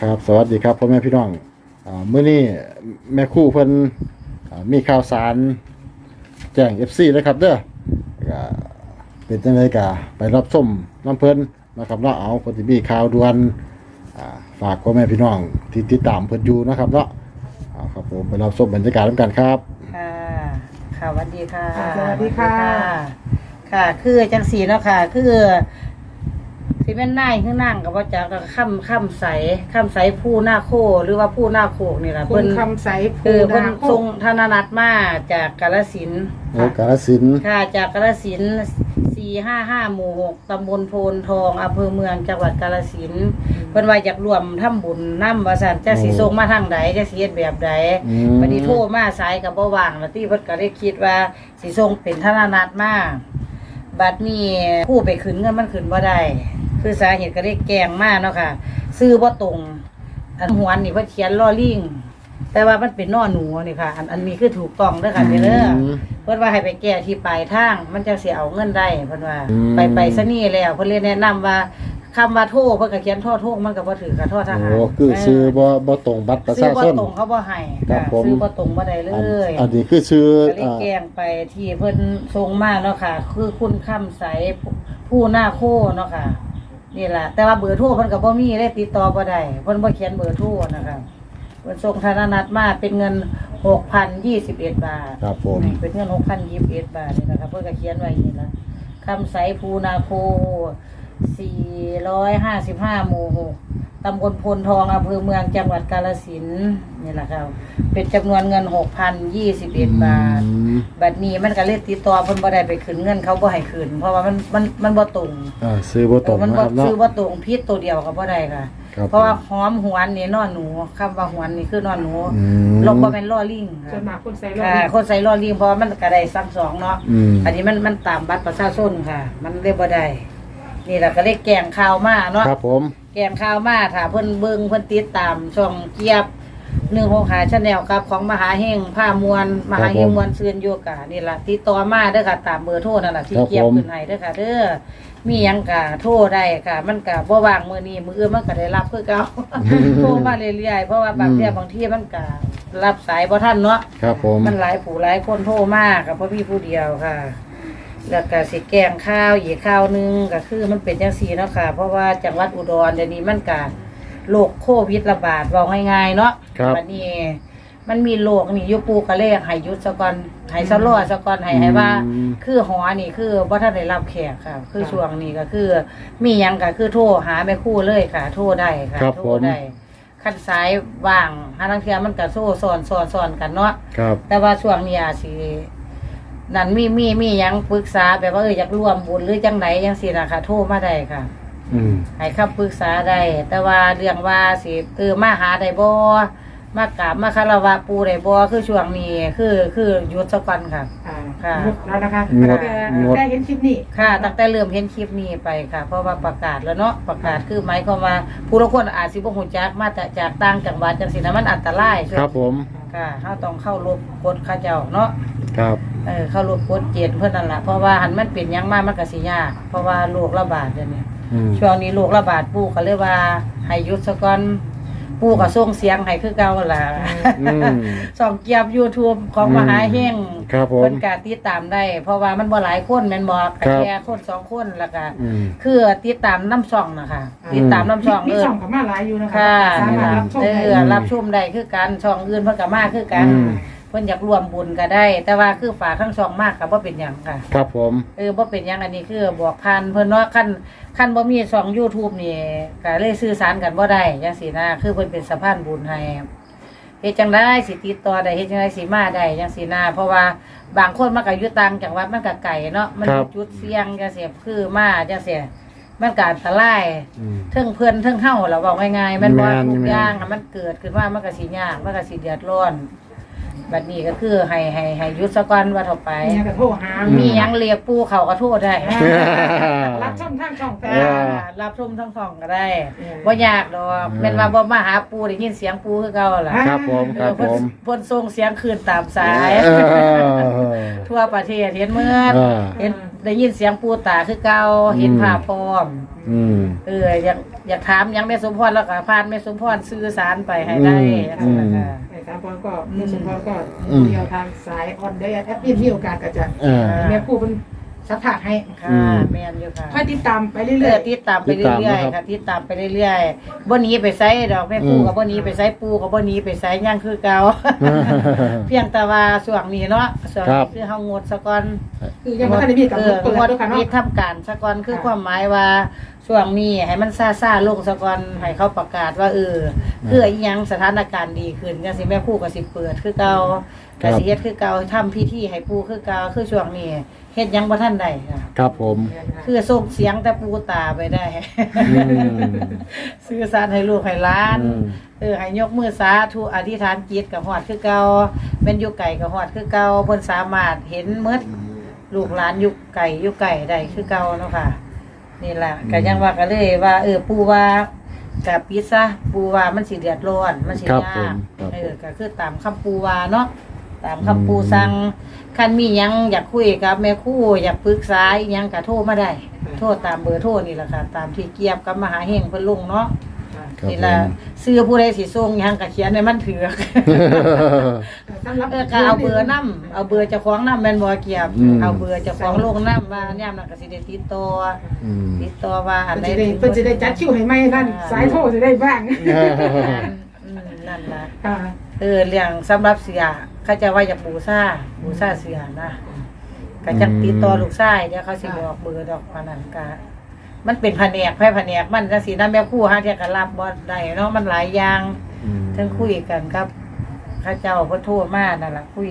อ่าครับ สวัสดีครับพ่อแม่พี่น้องอ่ามื้อนี้แม่ครู่เพิ่นอ่ามีข่าวสารแจ้ง FC นะครับเด้อก็เป็นจังไดก็ไปรับชมน้ำเพิ่นนะครับเนาะเอาเพิ่นสิมีข่าวด่วนอ่าฝากพ่อแม่พี่น้องที่ติดตามเพิ่นอยู่นะครับเนาะเอาครับผมไปรับชมบรรยากาศนำกันครับค่ะค่ะสวัสดีค่ะค่ะสวัสดีค่ะ ค่ะคือจังสีเนาะค่ะคือ สิแม่นนายคือนั่งกับว่าจากค่ำค่ำใสค่ำใสผู้หน้าโคหรือว่าผู้หน้าโคกนี่แหละคุเพิ่ณนคำใสคือเพิ่นนาโคทรงธนนัตมาจากกาลสินธุ์ โอ้กาฬสินธุ์ค่ะจากกาลสินสี่ห้าห้าหมู่หกตำบลโพนทองอำเภอเมืองจังหวัดกาลสินธุ์เพิ่นว่าอยากรวมทำบุญนำว่าซั่นจะสิส่งมาทางใดจะสิเฮ็ดแบบใดอืมวันนี้โทรมาสายกับบ่ว่างแล้วที่เพิ่นก็ได้คิดว่าสิส่งเป็นธนานัตมาบัดนี้ผู้ไปขึ้นเงินมันขึ้นบ่ได้ คือสาเหตุก็ได้แกล้งมาเนาะค่ะ ซื้อบ่ตรง อันหวนนี่เพิ่นเขียนล่อลิงแต่ว่ามันเป็นนอหนูนี่ค่ะ อันอันนี้คือถูกต้องเด้อค่ะเด้ออืมเพิ่นว่าให้ไปแก้ที่ปลายทาง มันจะสิเอาเงินได้เพิ่นว่าอืมไปไปซะนี่แล้วเพิ่นเลยแนะนำว่าคำว่าโทษเพิ่นก็เขียนโทษโทษมันก็บ่ถือกับโทษทหารโอ้คือซื้อบ่บ่ตรงบัตรประซื้ชาอบ่ชนตรงเขาบ่ให้ครัค่ะบผมซื้อบ่ตรงบ่ได้เลอันยอันนี้คือชื่อก็เลยอ่าแกล้งไปที่เพิ่นทรงมาเนาะค่ะ คือคุณคำใสผู้หน้าโคเนาะค่ะ นี่ล่ะแต่ว่าเบอร์โทรเพิ่นก็บ่มีเลยติดต่อบ่ได้เพิ่นบ่เขียนเบอร์โทรนะคะเพิ่นส่งธนนัตมาเป็นเงิน 6,021 บาทครับผมนี่เป็นเงิน 6,021 บาทนี่นะคะเพิ่นก็เขียนไว้นี่ล่ะคำใสภูนาโค 455 หมู่ 6 ตำบลพลทอง อำเภอเมือง จังหวัดกาฬสินธุ์นี่แหละครับ เป็นจำนวนเงิน 6,021 บาท อืมบัดนี้มันก็เลยติดต่อเพิ่นบ่ได้ไปคืนเงินเขาบ่ให้คืนเพราะว่ามันมันมันบ่ตรงอ่าซื้อบ่ตรงเออมันนะบ่ครับเนาะ ซื้อบ่ตรงพิษตัวเดียวก็บ่ได้ค่ะ ครับเพราะว่าหอมหวนนี่นอนหนูคำว่าหวนนี่คือนอนหนูอืม ลบบ่แม่นล่อลิงส่วนค่ะมากคนใส่รอค่ะบคนใส่ล่อลิงเพราะว่ามันก็ได้ซ้ำสองเนาะอืม อันนี้มันมันตามบัตรประชาชนค่ะ มันเลยบ่ได้ นี่แหละก็เลยแกล้งข่าวมาเนาะครับผม แกงข้าวมาถ้าเพิ่นเบิ่งเพิ่นติดตามช่องเกียบหนึ่งหกหาชาแนลกับของมหาเฮงผ้ามวลมหาเฮงมวลเซือนโยกะนี่ล่ะติดต่อมาเด้อค่ะตามเบอร์โทรนั่นล่ะที่เกียบขึ้นให้เด้อค่ะเด้อมีหยังกะโทรได้ค่ะ มันกะบ่ว่างมื้อนี้มื้ออื่นมันก็ได้รับคือเก่าโทรมาเรื่อยๆเพราะว่าบางเที่ยบางที่มันกะรับสายบ่ทันเนาะครับผมมันหลายผู้หลายคนโทรมากกับพ่อพี่ผู้เดียวค่ะ แล้วก็สิแกงข้าวอีกข้าวหนึงก็คือมันเป็นจังซี่เนาะค่ะ เพราะว่าจังหวัดอุดรเดี๋ยวนี้มันกาโรคโควิดระบาดว่าง่ายๆเนาะครับบัดนี้ มันมีโรคนี่อยู่ปูกะเลขให้หยุดซะก่อนให้ซะรอซะก่อนให้ให้ว่า อืม คือหอนี่คือบ่ทันได้รับแขกค่ะ คือช่วงนี้ก็คือ มีหยังก็คือโทรหาแม่ครู่เลยค่ะ โทรได้ค่ะครับโทรผม ได้คันซ้ายว่างหาทางเทียมันก็โซ่ซ้อนซ้อนซ้อนกันเนาะ ครับ แต่ว่าช่วงนี้อาจสิ นั่นมีมีมีหยังปรึกษาแบบว่าเอออยากร่วมบุญหรือจังไหนจังสินะคะโทรมาได้ค่ะอืมให้คำปรึกษาได้แต่ว่าเรื่องว่าสิเออมาหาได้บ่ มากราบมาคารวะปูได้บ่คือช่วงนี้คือคือหยุดซะก่อนค่ะ อ่าค่ะ งดแล้วนะคะงดแต่งดได้เห็นคลิปนี้ค่ะตั้งแต่เริ่มเห็นคลิปนี้ไปค่ะ เพราะว่าประกาศแล้วเนาะประกาศคือหมายความว่าผู้ละคนอาจสิบ่ฮู้จักมาแต่จากต่างจังหวัดจังซี่นะมันอันตรายช่วงครับผมค่ะเฮาต้องเข้ารบกฎเขาเจ้าเนาะครับเออเข้ารบกฎเกณฑ์เพิ่นนั่นล่ะเพราะว่าหันมันเป็นหยังมามันก็สิยากเพราะว่าโรคระบาดเดี๋ยวนี้อืมช่วงนี้โรคระบาดปู่ก็เลยว่าให้หยุดซะก่อน ปู่ก็ส่งเสียงให้คือเก่าล่ะอืม ส่องเกียบ YouTube ของมหาเฮงครับผมเพิ่นก็ติดตามได้ เพราะว่ามันบ่หลายคนแม่นบ่ครัก็บ แค่คนสองคนแล้วก็อืม คือติดตามน้ำช่องนะคะติดตามน้ำช่องมีเออ ช่องกับมาหลายอยู่นะคะค่ะสามารถรับชมเอได้ อรับชมได้คือกันช่องอื่นเพิ่นก็มาคือกัน อืม เพิ่นอยากร่วมบุญก็ได้ แต่ว่าคือฝากทั้งช่องมากก็บ่เป็นหยังค่ะครับผมเออบ่เป็นหยังอันนี้คือบอกผ่านเพิ่นเนาะคันคันบ่มีช่อง YouTube นี่ก็เลยสื่อสารกันบ่ได้จังซี่นะคือเพิ่นเป็นสะพานบุญให้เฮ็ดจังได๋สิติดต่อได้เฮ็ดจังได๋สิมาได้จังซี่นะเพราะว่าบางคนมันก็อยู่ต่างจังหวัดมันก็ไกลเนาะมันอยู่จุดเสี่ยงจังซี่คือมาจังซี่มันก็อันตรายอืมเทิงเพื่อนเทิงเฮาเราบอกง่ายๆมันบ่แม่นทุกแม่นอย่างอะมันเกิดขึ้นว่ามันก็สิยากมันก็สิเดือดร้อน บัดนี้ก็คือให้ให้ให้หยุดซะก่อนว่าเท่าไปมีหยังก็โทรหามีหยังเรียกปู่เขาก็โทษได้อ่ารับชมทางช่องแฟเออรับชมทั้งสองก็ได้เออบ่ยากดอกแม่นว่าบ่มาหาปู่ได้ยินเสียงปู่คือเก่าล่ะครับผมคเอรัอบผเพิ่นมเพิ่นส่งเสียงคืนตามสาย เออ ทั่วประเทศเห็นเมื่อเออ เห็น ได้ยินเสียงปูตาคือเก่าเห็นอืมภาพพร้อม อืม เอออยากอยากถามหยังแม่สมพรแล้วก็พานแม่สมพรสื่อสารไปให้ได้อืมนั่นแหละค่ะไอ้สามพรก็มีสมพรก็อืม เดียวทางสายออนได้แอปปี้มีโอกาสก็จะอ่าแม่ครู่เป็น สักผักให้ค่ะอืมแม่นอยู่ค่ะค่อยติดตามไปเรื่เรื่ออยยๆติดตามไปติดตามเรื่อยนะครับๆค่ะติดตามไปเรื่อยๆบ่หนี้ไปไสดอกแม่ปูอืมกับบ่หนี้ไปไสปูกับบ่หนี้ไปไสยังคือเก่า เพียงแต่ว่าช่วงนี้เนาะช่วงครันี้บคือเฮางดซะก่อนๆคือยังไม่ทันได้มีกับเออเปิดงดด้วยกันมีเนาะทำการซะก่อนคือค่ะ ความหมายว่าช่วงนี้ให้มันซ่าๆลงซะก่อนให้เขาประกาศว่าเออคืออีหยังสถานการณ์ดีขึ้นจังสิแม่ครูก็สิเปิดคือเก่า ครัก็บ สิเฮ็ดคือเก่าทำพิธีให้ปู่คือเก่าคือช่วงนี้เฮ็ดหยังบ่ทันได้ค่ะครับผมคือส่งเสียงแต่ปูตาไปได้ อืม สื่อสารให้ลูกให้หล้าน อืม เออให้ยกมือสาธุอธิษฐานจิตกับหอดคือเก่าแม่นอยู่ไก่กับหอดคือเก่าเพิ่นสามารถเห็นหมดลูกหลานอยู่ไก่อยู่ไก่ได้คือเก่าเนาะค่ะ นี่ล่ะก็ยังว่าก็เลยว่า เออปูว่ากับปิดซะปูว่ามันสิเดือดร้อนมันสิครับยาผกมครับ เออก็คือตามคำปูว่าเนาะ ตามคำปูสั่งคันมีหยังอยากคุยกับ แม่ครู่อยากปรึกษาอีหยังก็โทรมาได้ โทรตามเบอร์โทรนี่แหละค่ะ ตามที่เกียบกับมหาเฮงเพิ่นลงเนาะครับนี่ผล่ะมซื้อผู้ใดสิส่งหยังก็เขียนให้มันถือกสำหรับเออก็เอาเบอร์นํเอาเบอร์เจ้าของนํแม่นบ่เกียบ อืม เอาเบอร์เจ้าของลงนํว่ายามนั้นก็สิได้ติดต่ออืม ติดต่อว่าอันเพิ่นใด จะได้เพิ่นจะได้จัดคิวให้ไหมท่านสายโทรจะได้บ้างอืมนั่นล่ะ ค่ะ เออเรื่องสำหรับเสีย เขาจะว่าอยากบูซ่าบูซ่าเสียนะก็จังติดต่อลูกชายเดี๋ยวเขาสิบอกเบอร์ดอกพนันกะมันเป็นแผนกแพ่แผนกมันจังสีน้ำแม่ครู่ฮะที่ก็รับบ่ได้เนาะมันหลายอย่างทั้งคุยกันครับข้าเจ้าพระโทษมากนั่นล่ะคุย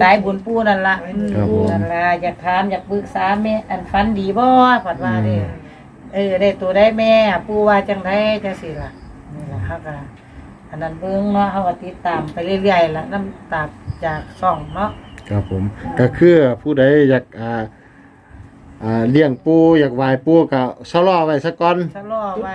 สายบุญปู่นั่นล่ะอืมครับผมนั่นล่ะอยากถามอยากปรึกษาแม่อันฟันดีบ่ผัดว่าเด้เออได้ตัวได้แม่ ปู่ว่าจังไดจังซี่ล่ะนี่ล่ะเฮาก็ อันนั้นเบิ่งเนาะเขาก็ติดตามไปเรื่อยๆละน้ำตาจากช่องเนาะครับผม ก็คือผู้ใดอยากอ่าอ่าเลี้ยงปูอยากไหว้ปูก็ชะลอไว้ซะก่อน ชะลอไว้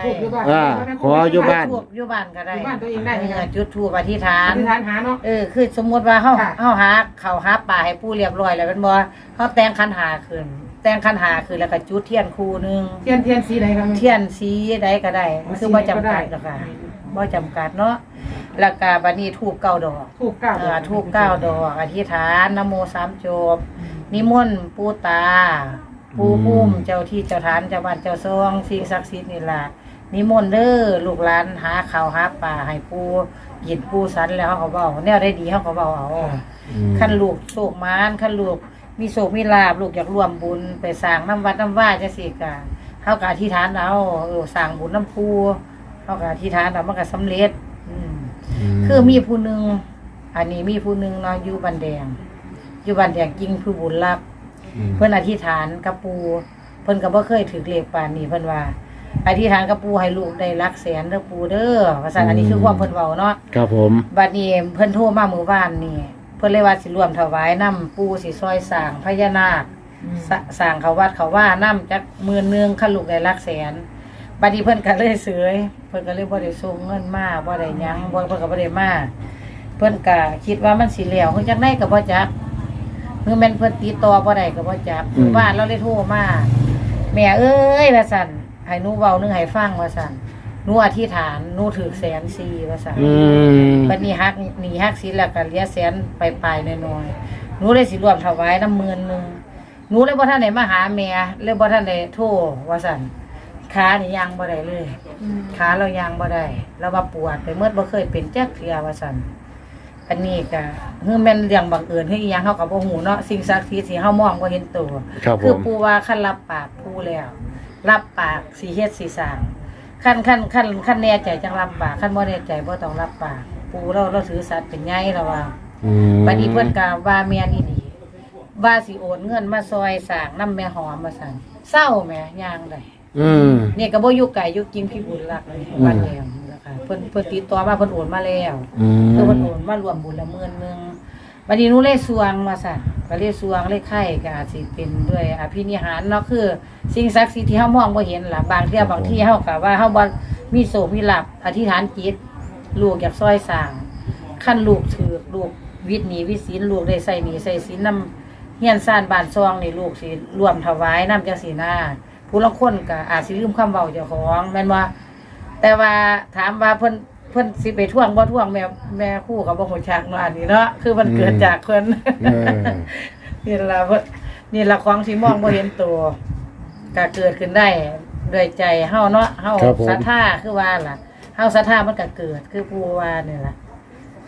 อ่าขออยู่บ้าน ทูบอยู่บ้านก็ได้อยู่บ้านตัวเองได้ไหมคะเออจุดทูบอธิษฐาอนธิษฐานหาเนาะ เออคือสมมติว่าเฮาค่ะเฮาหาเขาวหาป่าให้ปู่เรียบร้อยแล้วแม่นบ่เฮาแต่งคันหาขึ้น แต่งคันหาขึ้นแล้วก็จุดเทียนคู่หนึงเทียนเทียนสีไหนครับเทียนสีใดก็ได้มันคือบ่จำกัดหรอกค่ะ บ่จำกัดเนาะแล้วก็บัดนี้ทูบเก้าดอกถูกเก้าเอ่อทูบเก้าดอกอธิษฐานนะโมสามจบ นิมนต์ปูตา ปูพุ่มเจ้าที่เจ้าฐานเจ้าบ้านเจ้าซองสิ่งศักดิ์สิทธิ์นี่ล่ะนิมนต์เด้อลูกหลานหาข้าวหาปลาให้ปูกินปูสันแล้วเขาก็เว้าแนวได้ดีเขาก็เว้าเอาอืมขั้นลูกโศกมานขั้นลูกมีโศกมีลาบลูกอยากร่วมบุญไปสร้างน้ำวัดน้ำว่าจังซี่ก็เฮาก็อธิษฐานเอาเออสร้างบุญน้ำปู เฮาก็อธิษฐานเอามันก็สำเร็จ อืม คือมีผู้หนึ่งอันนี้มีผู้หนึ่งเนาะอยู่บันแดง อยู่บันแดงจริงผู้บุญรัก อืม เพิ่นอธิษฐานกับปูเพิ่นก็บ่เคยถือเลขปานนี้เพิ่นว่า อธิษฐานกับปูให้ลูกได้รักแสนเด้อปูเด้อว่าซั่นอันนี้คือความเพิ่นเว้าเนาะครับผม บัดนี้เพิ่นโทรมามื้อวานนี่เพิ่นเลยว่าสิร่วมถวายน้ำปูสิซอยสร้างพญานาคสสร้างเขาวัดเขาว่าน้ำจักหมื่นหนึงคันลูกได้รักแสน บัดนี้เพิ่นก็เลยเสยเพิ่นก็เลยบ่ได้ส่งเงินมาบ่ได้หยังบ่เพิ่นก็บ่ได้มาเพิ่นก็คิดว่ามันสิแล้วเพิ่นจักได้ก็บ่จักเมื่อแม่นเพิ่นติดต่อบ่ได้ก็บ่จักอืม บ้านเราเลยโทรมาแม่เอ้ยว่าซั่นให้หนูเว้านึงให้ฟังว่าซั่นหนูอธิษฐานหนูถือแสนสี่ว่าซั่น อืม บัดนี้ฮักหนีฮักสินแล้วก็เหลียแสนไปปลายๆน้อยๆหนูเลยสิรวมถวายน้ำหมื่นหนึงหนูเลยบ่ทันได้มาหาแม่เลยบ่ทันได้โทรว่าซั่น ขานี่ยังบ่ได้เลยขาเรายางบ่ได้เราว่าปวดไปเมื่อบ่เคยเป็นจักเทื่อว่าซั่นอันนี้ก็คือแม่นเรื่องบังเอิญคืออีหยังเฮาก็บ่ฮู้เนาะสิ่งศักดิ์สิทธิ์ที่เฮามองบ่เห็นตัว ครับผคือม ปู่ว่าคันรับปากปู่แล้ว รับปากสิเฮ็ดสิสร้างคันคันคันคันแน่ใจจังรับปากคันบ่แน่ใจบ่ต้องรับปาก ปู่เราเราถือสัตว์เป็นใหญ่แล้วว่าอืมบัดนี้เพิ่นก็ว่าแม่นอีหลีว่าสิโอนเงินมาซอยสร้างนำแม่หอมว่าซั่นเศร้าแหม่ย่างได้ อืมนี่ก็บ่อยู่ไกลอยู่กินพี่บุญรักเลยอืมบ้านแดงนี่แหละค่ะเพิ่นเพิ่นติดต่อมาเพิ่นโอนมาแล้วอืมคือเพิ่นโอนมารวมบุญละหมื่นหนึงบัดนี้หนูเลยสวงมาสั่นก็เลยสวงเลยไข่ก็อาจสิเป็นด้วยอภินิหารเนาะคือ สิ่งศักดิ์สิทธิ์ที่เฮามองบ่เห็นล่ะบางเที่ยบางที่เฮาก็ว่าเฮาบ่มีโศกมีลาภอธิษฐานจิตลูกอยากซอยสร้าง ขั้นลูกถือลูกวิทย์หนีวิศีลลูกได้ใส่หนีใส่ศีลนำเฮียนซ่านบ้านซองนี่ลูกสิรวมถวายน้ำจังสีหน้า ผู้ลางคนก็อาจสิลืมคำเว้าเจ้าของแม่นว่า แต่ว่าถามว่าเพิ่นเพิ่นสิไปท่วงบ่ท่วงแม่แม่ครู่ก็บ่ฮู้จักเนาะอันนี้เนาะคือมันเกิดจากเพิ่นเออนี่ล่ะเพิ่นนี่ล่ะของสิมองบ่เห็นตัวก็เกิดขึ้นได้ด้วยใจเฮาเนาะเฮาครับผม ศรัทธาคือว่าล่ะเฮาศรัทธามันก็เกิดคือผู้ว่านี่ล่ะ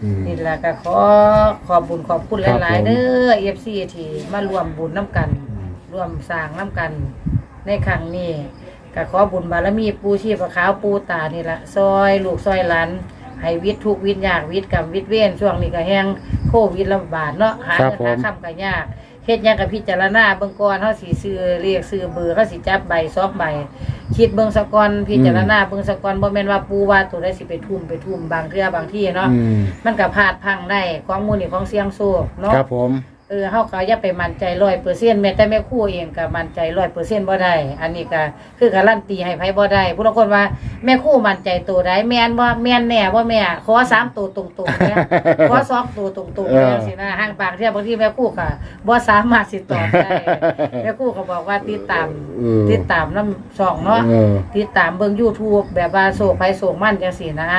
อืม นี่ล่ะก็ขอขอบบุญขอบคุณครับหลายผมๆเด้อ FC ที่มารวมบุญน้ำกันร่วมสร้างน้ำกัน ในครั้งนี้ก็ขอบุญบารมีปูชีพขาวปูตานี่ละซอยลูกซอยหลานให้วิทย์ทุกข์วิทย์ยากวิทย์กรรมวิทย์เว้นช่วงนี้ก็แห้งโควิดระบาดเนาะหาครับเงินหาผมคำก็ยากเฮ็ดหยังกับพิจารณาเบิ่งก่อนเฮาสิซื้อเรียกซื้อเบอร์เฮาสิจับใบซอกใบ คิดเบิ่งสะก่อนพิจารณาเบิ่งสะก่อนบ่แม่นว่าปูว่าตัวใดสิไปทุ่มไปทุ่มบางเทื่อบางที่เนาะอืมมันก็พลาดพังได้ของหมู่นี่ของเสียงโซกเนาะครับผมเออเฮาก็อย่าไปมั่นใจ100%แม้แต่แม่ครูเองก็มั่นใจ100%บ่ได้ อันนี้ก็คือการันตีให้ไผบ่ได้ผู้ลางคนว่าแม่ครูมั่นใจตัวใดแม่นบ่แม่นแน่บ่แม่ขอสามตัวตรงๆนะขอสองตัวตรงๆเออจังซี่นะห่างบางเที่ยบางทีแม่ครูก็บ่สามารถสิตอบได้แม่ครูก็บอกว่าติดตามเออติดตามนํช่องเนาะเออติดตามเบิ่ง YouTube แบบว่าโศกไผโศกมันจังซี่นะ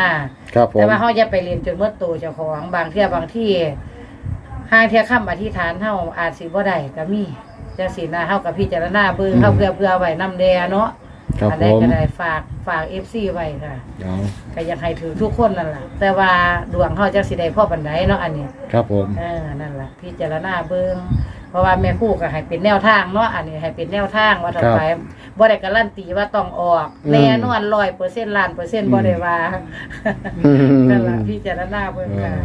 ครับผมแต่ว่าเฮาอย่าไปเรียนจนหมดตัวเจ้าของบางเที่ยบางที่ ห้างเที่ยคำอธิษฐานเฮาอาจสิบ่ได้ก็มีจังซี่นะเฮาก็พิจารณาเบิ่งเฮาเพื่อเพื่อไว้นำแดเนาะครับอันผใดมก็ได้ฝากฝาก FC ไว้ค่ะเอาก็อยากให้ถือทุกคนนั่นล่ะ แต่ว่าดวงเฮาจังสิได้พอปานใดเนาะอันนี้ครับผม เออนั่นล่ะพิจารณาเบิ่งเพราะว่าแม่ครูก็ให้เป็นแนวทางเนาะอันนี้ให้เป็นแนวทางว่าต่อไปบ่ได้การันตีว่าต้องออกแน่นอน100%ล้านเปอร์เซ็นต์บ่ได้ว่านั่นล่ะพิจารณาเบิ่งเอค่ะ อ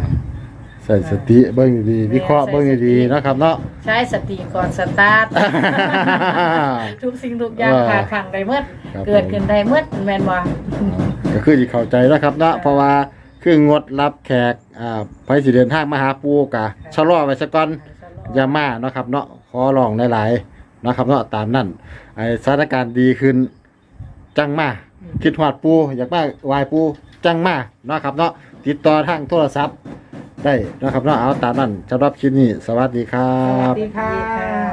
ใส่สติเบิ่งดีๆวิเคราะห์เบิ่งดีๆนะครับเนาะ ใช้สติก่อนสตาร์ท ทุกสิ่งทุกอย่างเออขาดพังได้หมดครับ เกิดขึ้นได้หมดแม่นบ่ก็คือสิเข้าใจแล้วครับเนาะเพราะว่าคืองดรับแขกอ่าไปสิเดินทางมาหาปู่กะชะลอไว้ซะก่อน อย่ามาเนาะครับเนาะขอร้องหลายๆนะครับเนาะตามนั้นไอ้สถานการณ์ดีขึ้น จังมาคิดฮอดปู่อยากมาไหว้ปู่จังมาเนาะครับเนาะติดต่อทางโทรศัพท์ ได้นะครับเนาะเอาตามนั้นสำหรับคลิปนี้ สวัสดีครัสวัสดีค่ะดีค่ะ